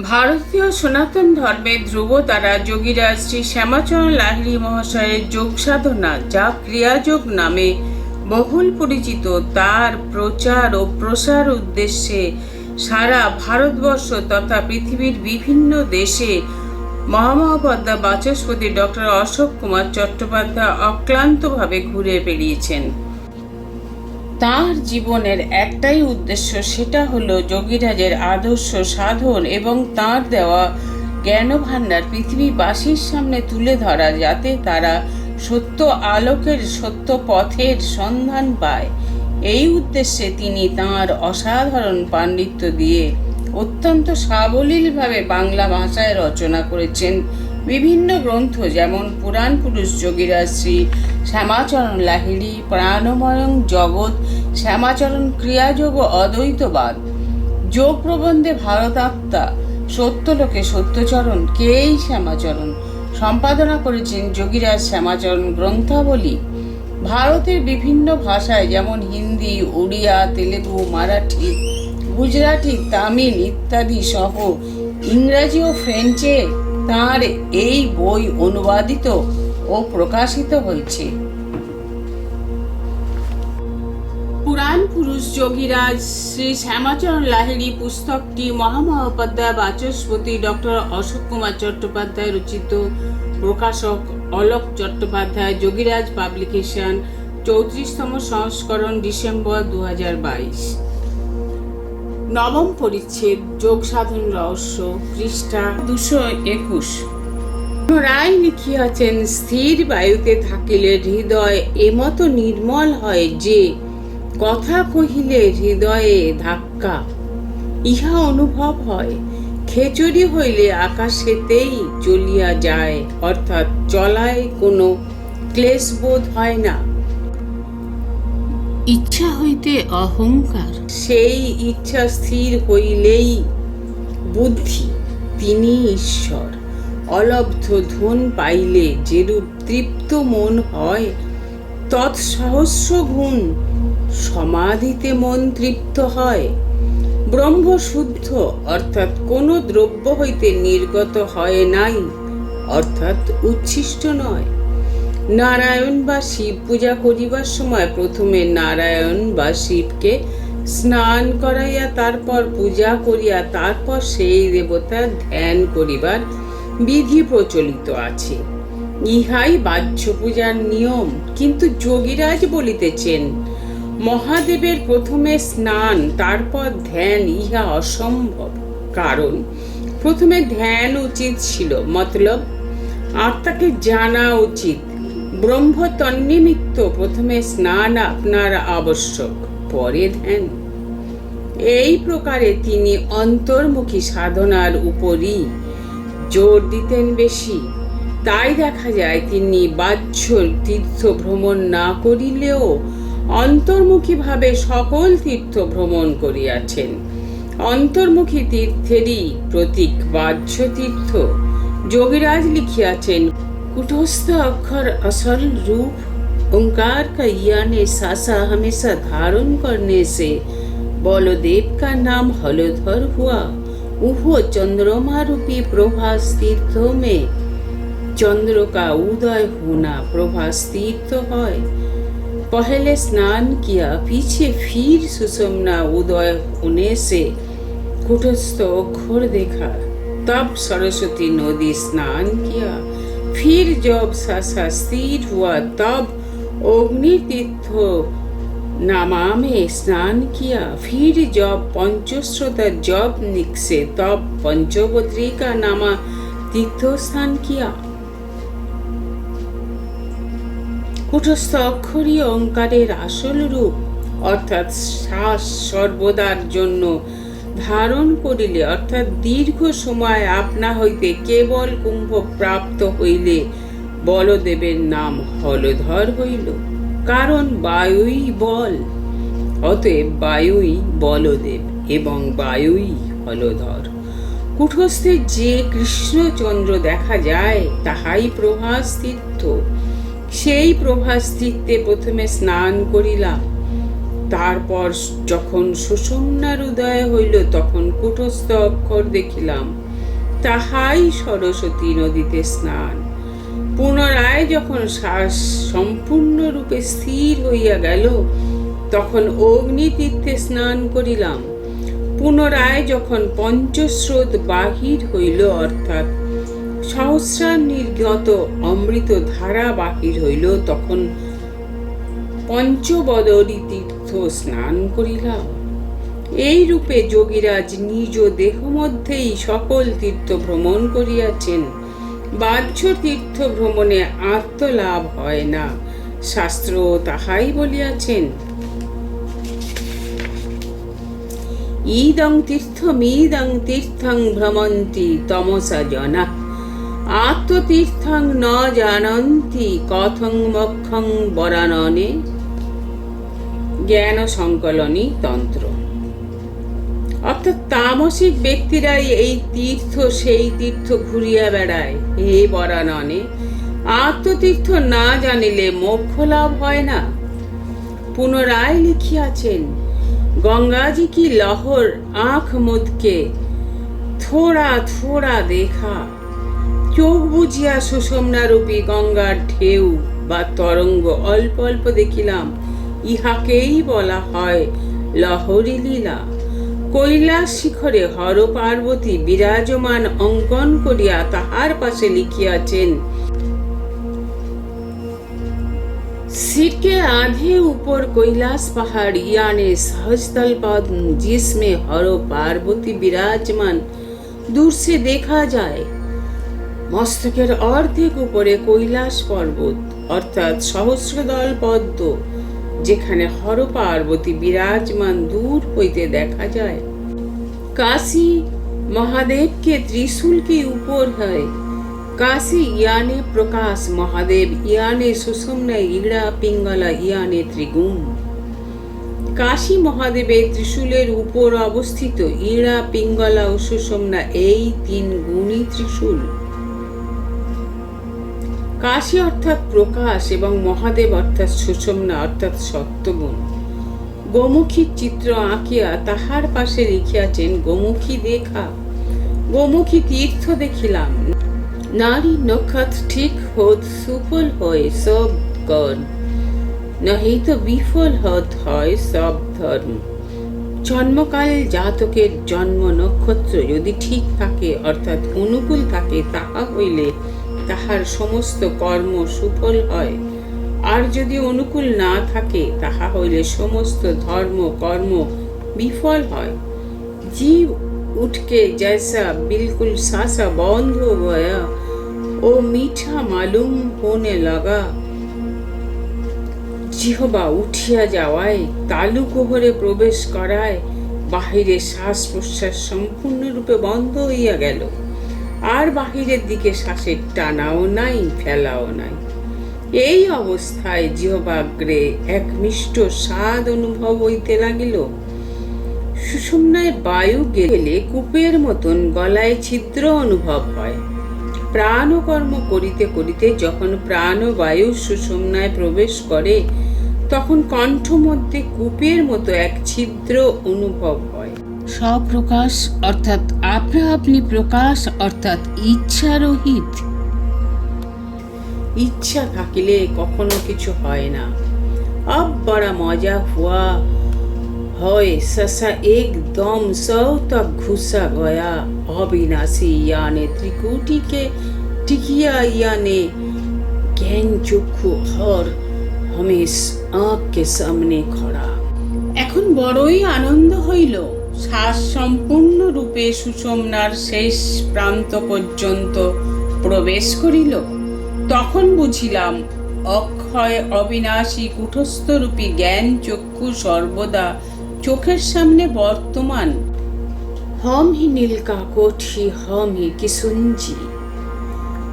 ভারতীয় সনাতন ধর্মের ধ্রুবতারা যোগীরাজ শ্রী শ্যামাচরণ লাহিড়ী মহাশয়ের যোগ সাধনা যা ক্রিয়াযোগ নামে বহুল পরিচিত। তার প্রচার ও প্রসার উদ্দেশ্যে সারা ভারতবর্ষ তথা পৃথিবীর বিভিন্ন দেশে মহামহাপদ্মা বাচস্পতি ডক্টর অশোক কুমার চট্টোপাধ্যায় অক্লান্তভাবে ঘুরে বেরিয়েছেন তার জীবনের একটাই উদ্দেশ্য সেটা হলো যোগীরাজের আদর্শ সাধন এবং তার দেওয়া জ্ঞানভাণ্ডার পৃথিবীবাসীর সামনে তুলে ধরা যাতে তারা সত্য আলোকের সত্য পথের সন্ধান পায়। এই উদ্দেশ্যে তিনি তাঁর অসাধারণ পাণ্ডিত্য দিয়ে অত্যন্ত সাবলীলভাবে বাংলা ভাষায় রচনা করেছেন। বিভিন্ন গ্রন্থ, যেমন পুরাণ পুরুষ যোগীরাজ শ্রী শ্যামাচরণ লাহিড়ী, প্রাণময়ং জগৎ, শ্যামাচরণ ক্রিয়াযোগ অদ্বৈতবাদ। যোগ প্রবন্ধে ভারত ভারতাত্মা, সত্যলোকে সত্যচরণ, কেই শ্যামাচরণ, সম্পাদনা করেছেন যোগীরাজ শ্যামাচরণ গ্রন্থাবলী। ভারতের বিভিন্ন ভাষায়, যেমন হিন্দি, উড়িয়া, তেলেগু, মারাঠি, গুজরাটি, তামিল ইত্যাদি সহ ইংরাজি ও ফ্রেঞ্চে তাঁর এই বই অনুবাদিত ও প্রকাশিত হয়েছে। পুরাণ পুরুষ যোগীরাজ শ্রী শ্যামাচরণ লাহিড়ী পুস্তকটি মহামহোপাধ্যায় বাচস্পতি ডক্টর অশোক কুমার চট্টোপাধ্যায় রচিত। প্রকাশক অলোক চট্টোপাধ্যায়, যোগীরাজ পাবলিকেশন, চৌত্রিশতম সংস্করণ ডিসেম্বর দু হাজার বাইশ। নবম পরিচ্ছেদ, যোগ সাধন রহস্য, পৃষ্ঠা দুশো একুশ। রায় লিখিয়াছেন, স্থির বায়ুতে থাকিলে হৃদয় এমতো নির্মল হয় যে, কথা কহিলে হৃদয়ে ধাক্কা। ইহা অনুভব হয় খেচুরি হইলে আকাশেতেই চলিয়া যায়, অর্থাৎ চলায় কোনো ক্লেশবোধ হয় না। ইচ্ছা হইতে অহংকার। সেই ইচ্ছা স্থির হইলেই বুদ্ধি, তিনি ঈশ্বর। অলব্ধ ধন পাইলে যেরূপ তৃপ্ত মন হয়, তৎসহস্র গুণ সমাধিতে মন তৃপ্ত হয়। ব্রহ্মশুদ্ধ অর্থাৎ কোনো দ্রব্য হইতে নির্গত হয় নাই, অর্থাৎ উচ্ছিষ্ট নয়। নারায়ণ বা শিব পূজা করিবার সময় প্রথমে নারায়ণ বা শিবকে স্নান করাইয়া তারপর পূজা করিয়া তারপর সেই দেবতার ধ্যান করিবার বিধি প্রচলিত আছে। ইহাই বাহ্য পূজার নিয়ম। কিন্তু যোগীরাজ বলিতেছেন, মহাদেবের প্রথমে স্নান, তারপর ধ্যান ইহা অসম্ভব। কারণ প্রথমে ধ্যান উচিত ছিল, মতলব আত্মাকে জানা উচিত। ব্রহ্ম তন্নিমিত্ত প্রথমে স্নান আপনার আবশ্যক, পরে ধ্যান। এই প্রকারে তিনি অন্তর্মুখী সাধনার উপরই জোর দিতেন বেশি। তাই দেখা যায় তিনি বাহ্য তীর্থ ভ্রমণ না করিলেও অন্তর্মুখীভাবে সকল তীর্থ ভ্রমণ করিয়াছেন। অন্তর্মুখী তীর্থেরই প্রতীক বাহ্য তীর্থ যোগীরাজ লিখিয়াছেন कुटस्थ अक्षर असल रूप ओंकार का यानी सासा हमेशा धारण करने से। बलदेव का नाम हलोधर हुआ। उहो चंद्रमा रूपी प्रभास तीर्थों में। चंद्र का उदय होना प्रभास तीर्थ है। पहले स्नान किया, पीछे फिर सुषमना उदय होने से कुटस्थ अक्षर देखा। तब सरस्वती नदी स्नान किया। फिर जब सासा स्थिर हुआ तब अग्नि तीर्थ नामा में स्नान किया फिर जब पंचश्रोता जब निकसे तब पंचवद्री का नामा तीर्थ स्नान किया কুটস্থ অক্ষরী অঙ্কারের আসল রূপ অর্থাৎ শ্বাস সর্বদার জন্য ধারণ করিলে, অর্থাৎ দীর্ঘ সময় আপনা হইতে কেবল কুম্ভ প্রাপ্ত হইলে বলদেবের নাম হলধর হইল। কারণ বায়ুই বল, অতএব বায়ুই বলদেব এবং বায়ুই হলধর। কুঠস্থে যে কৃষ্ণচন্দ্র দেখা যায়, তাহাই প্রভাস তীর্থ সেই প্রভাস তীর্থে প্রথমে স্নান করিলাম। তারপর যখন সুষমনার উদয় হইল, তখন কুটস্থ অক্ষর দেখিলাম, তাহাই সরস্বতী নদীতে স্নান। পুনরায় যখন শ্বাস সম্পূর্ণরূপে স্থির হইয়া গেল, তখন অগ্নিতীর্থে স্নান করিলাম। পুনরায় যখন পঞ্চস্রোত বাহির হইল, অর্থাৎ সহস্রার নির্গত অমৃত ধারা বাহির হইল, তখন পঞ্চবদরী স্নান করিলাম। এই রূপে যোগীরাজ নিজ দেহ মধ্যেই সকল তীর্থ ভ্রমণ করিয়াছেন। বাহ্য তীর্থ ভ্রমণে আত্মলাভ হয় না, শাস্ত্র তাহাই বলিয়াছেন। ইদং তীর্থমিদং তীর্থং ভ্রমন্তি তমসা জনা। আত্মতীর্থং ন জানন্তি কথং মক্ষং বরাননে। জ্ঞান ও সংকলনী তন্ত্র। অর্থাৎ তামসিক ব্যক্তিরাই এই তীর্থ, সেই তীর্থ ঘুরিয়া বেড়ায়। হে বরাননে আত্মতীর্থ না জানিলে মোক্ষ লাভ হয় না। পুনরায় লিখিয়াছেন, গঙ্গাজি কি লহর আখ মুদকে থোড়া থোড়া দেখা। চোখ বুঝিয়া সুষমনারূপী গঙ্গার ঢেউ বা তরঙ্গ অল্প অল্প দেখিলাম। ইহাকেই বলা হয় লহরী লীলা কৈলাস শিখরে হর পার্বতী বিরাজমান অঙ্কন করিয়া তাহার পাশে লিখিয়াছেন सिर के आधे ऊपर कैलाश पहाड़ यानी सहजतल पद जिसमें हरो पार्वती विराजमान दूर से देखा যায় মস্তকের অর্ধেক উপরে কৈলাস পর্বত অর্থাৎ সহস্রদল পদ্ম যেখানে হর পার্বতী বিরাজমান দূর হইতে দেখা যায়। কাশী মহাদেবকে ত্রিশূলকে উপর হয়। কাশী ইয়ানে প্রকাশ, মহাদেব ইয়ানে সুষুম্না, ইড়া পিঙ্গলা ইয়ানে ত্রিগুণ। কাশী মহাদেবের ত্রিশূলের উপর অবস্থিত, ইড়া, পিঙ্গলা ও সুষমনা এই তিন গুণী ত্রিশূল। কাশী অর্থাৎ প্রকাশ এবং মহাদেব অর্থাৎ সুষুম্না অর্থাৎ সত্যগুণ। গোমুখী চিত্র আঁকিয়া তাহার পাশে লিখিয়াছেন, গোমুখী দেখা, গোমুখী তীর্থ দেখিলাম। নারী নক্ষত ঠিক হোত সুফল হয় সব কর্ম নহি তো বিফল হত হয় সব ধর্ম। জন্মকাল জাতকের জন্ম নক্ষত্র যদি ঠিক থাকে, অর্থাৎ অনুকূল থাকে, তাহা হইলে তাহার সমস্ত কর্ম সুফল হয়। আর যদি অনুকূল না থাকে, তাহা হইলে সমস্ত ধর্ম, কর্ম বিফল হয়। জীব উঠকে জয়সা বিলকুল সাসা বন্ধ গয়া ও মিঠা মালুম হনে লাগা। জিহবা উঠিয়া যাওয়ায় তালু কোহরে প্রবেশ করায়, বাহিরে শ্বাস প্রশ্বাস সম্পূর্ণরূপে বন্ধ হইয়া গেল। আর বাহিরের দিকে শ্বাসের টানাও নাই, ফেলাও নাই। এই অবস্থায় জিহবাগ্রে এক মিষ্ট স্বাদ অনুভব হইতে লাগিল। সুষুম্নায় বায়ু গেলে কূপের মতন গলায় ছিদ্র অনুভব হয়। প্রাণকর্ম করিতে করিতে যখন প্রাণবায়ু সুষুম্নায় প্রবেশ করে, তখন কণ্ঠ মধ্যে কূপের মতো এক ছিদ্র অনুভব হয়। স্বপ্রকাশ অর্থাৎ আপনা আপনি প্রকাশ অর্থাৎ ইচ্ছারহিত ইচ্ছা থাকিলে কখনো কিছু হয় না अब बड़ा मजा हुआ হয় ससा एकदम सौ तक घुसा गया अविनाशी यानी त्रिकुटी के टिकिया यानी ज्ञान चक्षु हर हमेश आँख के सामने खड़ा এখন বড়ই আনন্দ হইল শ্বাস সম্পূর্ণ রূপে সুষমনার শেষ প্রান্ত পর্যন্ত প্রবেশ করিল। তখন বুঝিলাম, অক্ষয় অবিনাশী কুটস্থরূপী জ্ঞান চক্ষু সর্বদা চোখের সামনে বর্তমান। হম হি নীল কাকঠি হম হি কিশুঞ্জি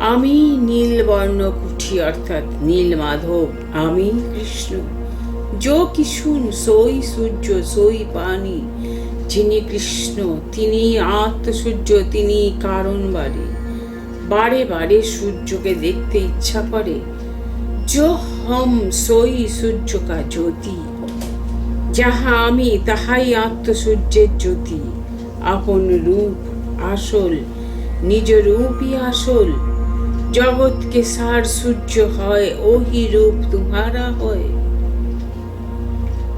আমি নীল বর্ণ কুঠি অর্থাৎ নীল মাধব, আমি কৃষ্ণ। যো কিশুন, সই সূর্য, সই পানি যিনি কৃষ্ণ তিনি আত্মসূর্য তিনি কারণ বাড়ি বারে বারে সূর্যকে দেখতে ইচ্ছা করে হম সই সূর্য কা জ্যোতি, যাহা আমি তাহাই আত্মসূর্যের জ্যোতি। আপন রূপ আসল, নিজ রূপই আসল। জগৎকে সার সূর্য হয়, ওহি রূপ তুহারা হয়।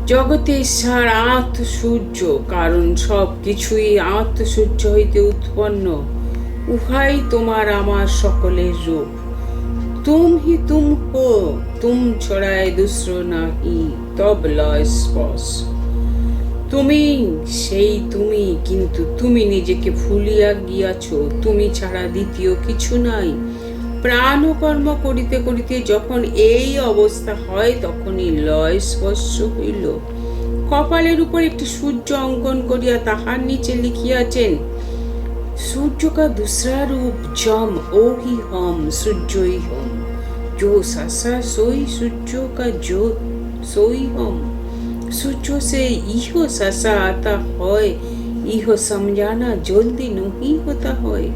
জগতের সার আত্মসূর্য, কারণ সব কিছুই আত্মসূর্য হইতে উৎপন্ন। উহাই তোমার আমার সকলের রূপ। তুম হি তুম হো তুম ছড়ায় দুসর নাহি, তব লয় স্পস। তুমি সেই তুমি, কিন্তু তুমি নিজেকে ভুলিয়া গিয়াছ। তুমি ছাড়া দ্বিতীয় কিছু নাই। প্রাণ ও কর্ম করিতে করিতে যখন এই অবস্থা হয় তখনই লয় স্পর্শ হইল কপালের উপর একটি সূর্য অঙ্কন করিয়া তাহার নিচে লিখিয়াছেন सूर्य का दूसरा रूप जम ओ ही हम सूर्य ही हम जो ससा सोई सूर्य का जो सोई हम सूर्य से इहो ससा आता হয় ইহ সমঝানা জলদি নহি হতা হয়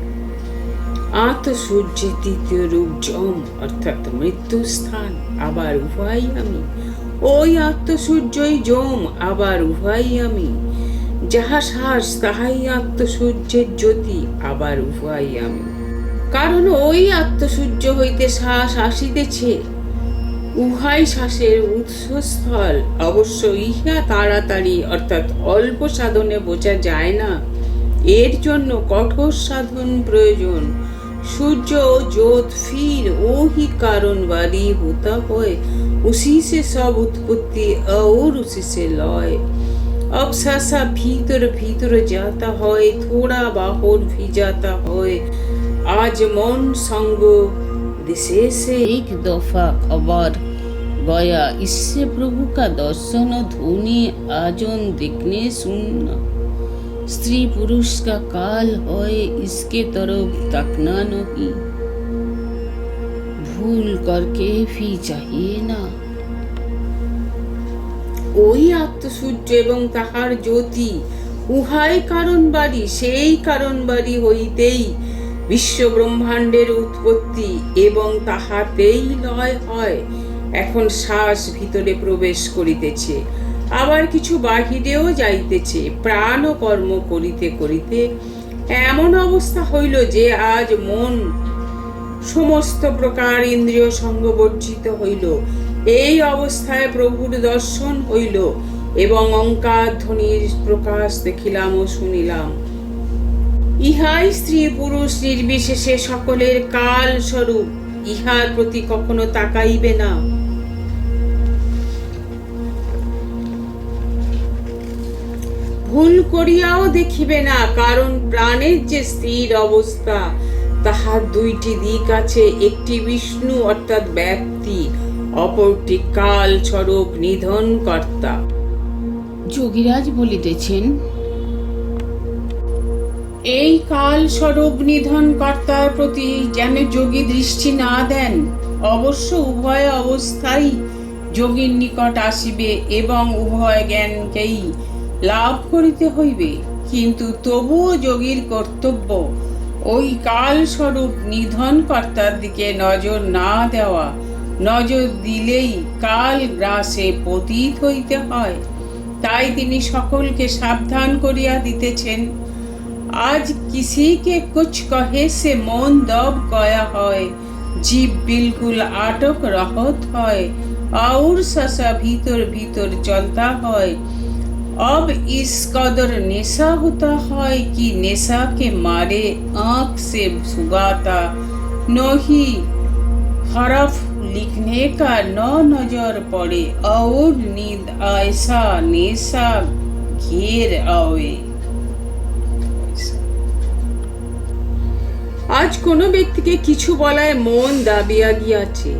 রূপ অর্থাৎ মৃত্যু স্থান আবার উভয় আমি। ওই আত্মসূর্যই আবার উভয় আমি। যাহা শ্বাস তাহাই আত্মসূর্যের জ্যোতি, আবার উভয় আমি। কারণ ওই আত্মসূর্য হইতে শ্বাস আসিতেছে, উহাই শ্বাসের উৎসস্থল। অবশ্য ইহা তাড়াতাড়ি, অর্থাৎ অল্প সাধনে বোঝা যায় না। এর জন্য কঠোর সাধন প্রয়োজন। सूर्य और ज्योत फिर वो ही कारण वाली होता है उसी से सब उत्पत्ति और उसी से लय अब सासा भीतर भीतर जाता है थोड़ा बाहर भी जाता है आज मन संग दिशे से एक दफा खबर गया इससे प्रभु का दर्शन ध्वनि आजन देखने सुनना स्त्री पुरुष का काल है इसके तरफ तकना नहीं भूल करके भी चाहिए ना ওই আত্মসূর্য এবং তাহার জ্যোতি উহাই কারণ বাড়ি সেই কারণ বাড়ি হইতেই বিশ্ব ব্রহ্মাণ্ডের উৎপত্তি এবং তাহাতেই লয় হয় এখন শ্বাস ভিতরে প্রবেশ করিতেছে আবার কিছু বাহিরেও যাইতেছে প্রাণ ও কর্ম করিতে করিতে এমন অবস্থা হইল যে আজ মন সমস্ত প্রকার ইন্দ্রিয় সঙ্গ বর্জিত হইল। এই অবস্থায় প্রভুর দর্শন হইল এবং অঙ্কার ধ্বনির প্রকাশ দেখিলাম ও শুনিলাম। ইহাই স্ত্রী পুরুষ নির্বিশেষে সকলের কাল স্বরূপ ইহার প্রতি কখনো তাকাইবে না। ভুল করিয়াও দেখিবে না কারণ প্রাণের যে স্থির অবস্থা তাহার দুইটি দিক আছে একটি বিষ্ণু অর্থাৎ ব্যক্তি অপরটি কাল স্বরূপ নিধন কর্তা যোগীরাজ বলিতেছেন এই কাল স্বরূপ নিধন কর্তার প্রতি যেন যোগী দৃষ্টি না দেন অবশ্য উভয় অবস্থাই যোগীর নিকট আসিবে এবং উভয় জ্ঞানকেই লাভ করিতে হইবে কিন্তু তবুও যোগীর কর্তব্য ওই কাল স্বরূপ নিধন কর্তার দিকে নজর না দেওয়া নজর দিলেই কাল গ্রাসে পতিত হইতে হয় তাই তিনি সকলকে সাবধান করিয়া দিতেছেন आज किसी के कुछ कहे से मौन दब गया है जीव बिल्कुल आटक रहत है और ससा भीतर भीतर चलता है अब इस कदर नेशा होता है कि नेशा के मारे आंख से सुगाता नहीं हरफ लिखने का न नजर पड़े और नींद ऐसा नेशा घेर आवे আজ কোনো ব্যক্তিকে কিছু বলায় মন দাবিয়া গিয়াছে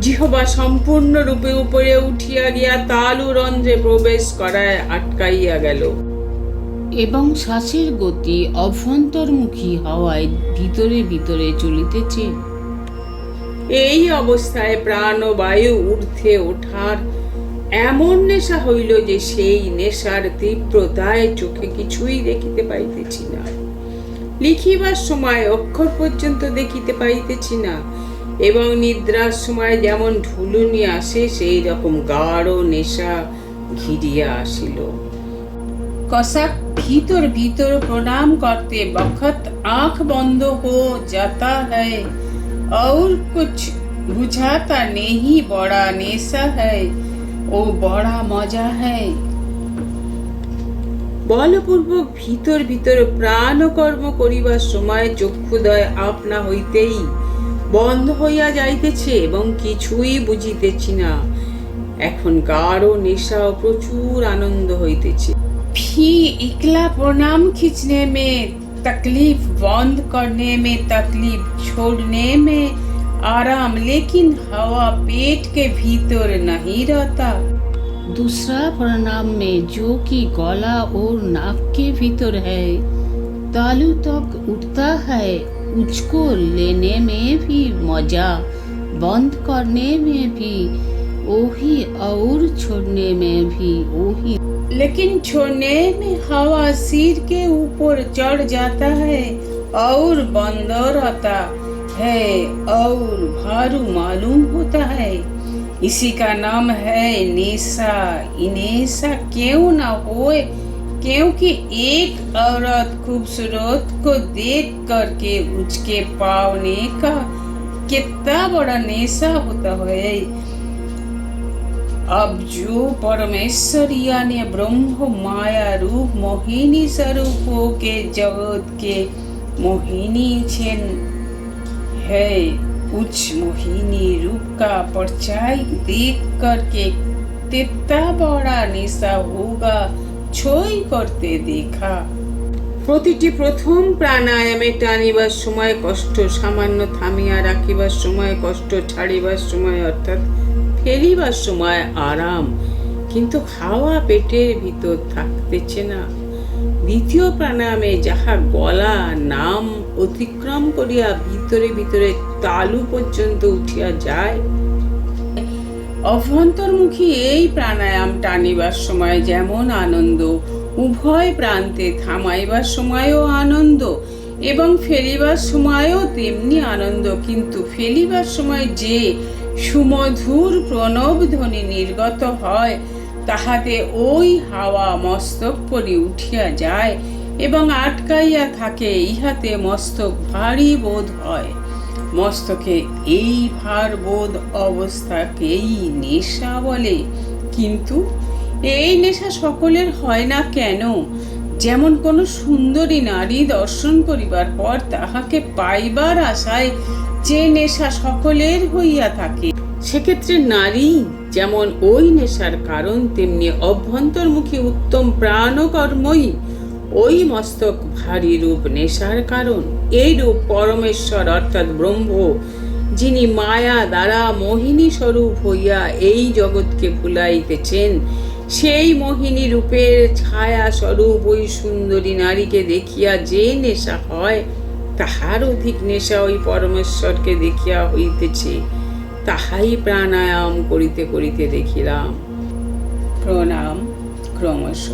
জিহবা সম্পূর্ণ রূপে উপরে উঠিয়া গিয়া তালু রন্ধ্রে প্রবেশ করায় আটকাইয়া গেল। এবং শ্বাসের গতি অভ্যন্তর্মুখী হওয়ায় ভিতরে ভিতরে চলিতেছে। এই অবস্থায় প্রাণ ও বায়ু ঊর্ধ্বে ওঠার এমন নেশা হইল যে সেই নেশার তীব্রতায় চোখে কিছুই দেখিতে পাইতেছি না। লিখিবার সময় অক্ষর পর্যন্ত দেখিতে পাইতেছি না। এবং নিদ্রার সময় যেমন ঢুলুনি আসে সেই রকম গাঢ় নেশা ঘিরিয়া আসিল कसाक भीतर भीतर प्रणाम करते वक्त आंख बंद हो जाता है और कुछ बुझाता नहीं बड़ा नेशा है ও বড়া মজা হ্যায় বলপূর্বক ভিতর ভিতর প্রাণ কর্ম করিবার সময় চক্ষুদয় আপনা হইতেই বন্ধ হইয়া যাইতেছে এবং কিছুই বুঝিতেছি না এখন গাঢ় নেশা ও প্রচুর আনন্দ হইতেছে भी इकला प्रणाम खींचने में तकलीफ बंद करने में तकलीफ छोड़ने में आराम लेकिन हवा पेट के भीतर नहीं रहता दूसरा प्रणाम में जो कि गला और नाक के भीतर है तालू तक उठता है उसको लेने में भी मज़ा, बंद करने में भी वही और छोड़ने में भी वही लेकिन छोड़ने में हवा सिर के ऊपर चढ़ जाता है और बंद रहता है और भारू मालूम होता है। इसी का नाम है नेशा। नेशा क्यों ना होए? क्योंकि एक औरत खूबसूरत को देख करके उसके पावने का कितना बड़ा नेशा होता है। अब जो परमेश्वर यानी ब्रह्म, माया रूप, मोहिनी स्वरूप के जगत के मोहिनी छेन है, उच्च मोहिनी रूप का परचाई देख करके कितना बड़ा निशा होगा। ছই করতে দেখা। প্রতিটি প্রথম প্রাণায়ামে টানিবার সময় কষ্ট, সামান্য থামিয়া রাখিবার সময় কষ্ট, ছাড়িবার সময়, অর্থাৎ ফেলিবার সময় আরাম। কিন্তু খাওয়া পেটের ভিতর থাকতেছে না। দ্বিতীয় প্রাণায়ামে যাহা গলা, নাম অতিক্রম করিয়া ভিতরে ভিতরে তালু পর্যন্ত উঠিয়া যায় অভ্যন্তর্মুখী এই প্রাণায়াম টানিবার সময় যেমন আনন্দ, উভয় প্রান্তে থামাইবার সময়ও আনন্দ এবং ফেলিবার সময়ও তেমনি আনন্দ। কিন্তু ফেলিবার সময় যে সুমধুর প্রণব ধ্বনি নির্গত হয়, তাহাতে ওই হাওয়া মস্তক পরি উঠিয়া যায় এবং আটকাইয়া থাকে, ইহাতে মস্তক ভারী বোধ হয়। মস্তকে এই ভার বোধ অবস্থাকেই নেশা বলে। কিন্তু এই নেশা সকলের হয় না কেন? যেমন কোনো সুন্দরী নারী দর্শন করিবার পর তাহাকে পাইবার আশায় যে নেশা সকলের হইয়া থাকে, সেক্ষেত্রে নারী যেমন ওই নেশার কারণ, তেমনি অভ্যন্তর্মুখী উত্তম প্রাণকর্মই ওই মস্তক ভারী রূপ নেশার কারণ এই রূপ পরমেশ্বর অর্থাৎ ব্রহ্ম, যিনি মায়া দ্বারা মোহিনী স্বরূপ হইয়া এই জগৎকে ভুলাইতেছেন সেই মোহিনী রূপের ছায়া স্বরূপ ওই সুন্দরী নারীকে দেখিয়া যে নেশা হয়, তাহার অধিক নেশা ওই পরমেশ্বরকে দেখিয়া হইতেছে। তাহাই প্রাণায়াম করিতে করিতে দেখিলাম। প্রণাম, ক্রমশ।